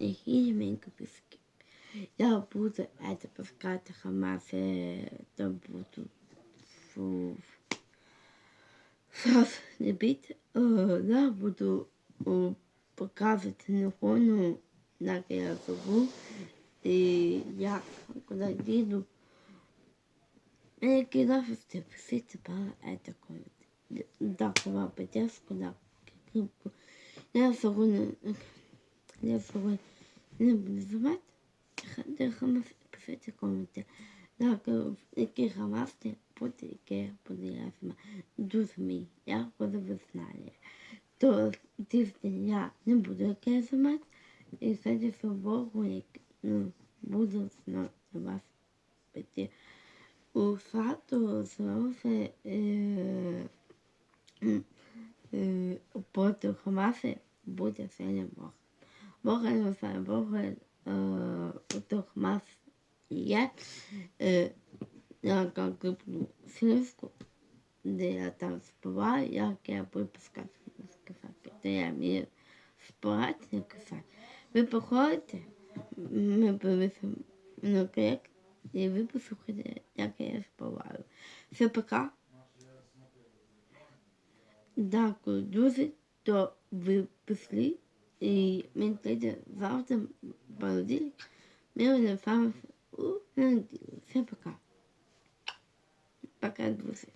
які менькі піски. Я буду это пускати хамаси, то буду. Зараз не бить, я буду е, показувати телефону, як я живу, і як, куди їду. Я кидав в писати по это комнате. Так, сама поддержку, да. Я сьогодні, не буду знімати, де хамас писати комнати. Так, які хамасти, буде, яке буде я ви знали. То тиждень я не буду яке знімати, і сьогодні собору, як, ну, буду знати вас піти. У саду зробив е, е, буде сильний Бог. Не знає, Бог е, у Хамас є. Е, я люблю слівку, де я там співаю, як я буду пускати сказати, де я вмію співати і казати. Ви приходите, ми повісимо на крик, і ви послухайте, як я співаю. Все пока. Дякую дуже, що ви прийшли. Мені прийде завтра понеділок. Ми у з пока. у неділю.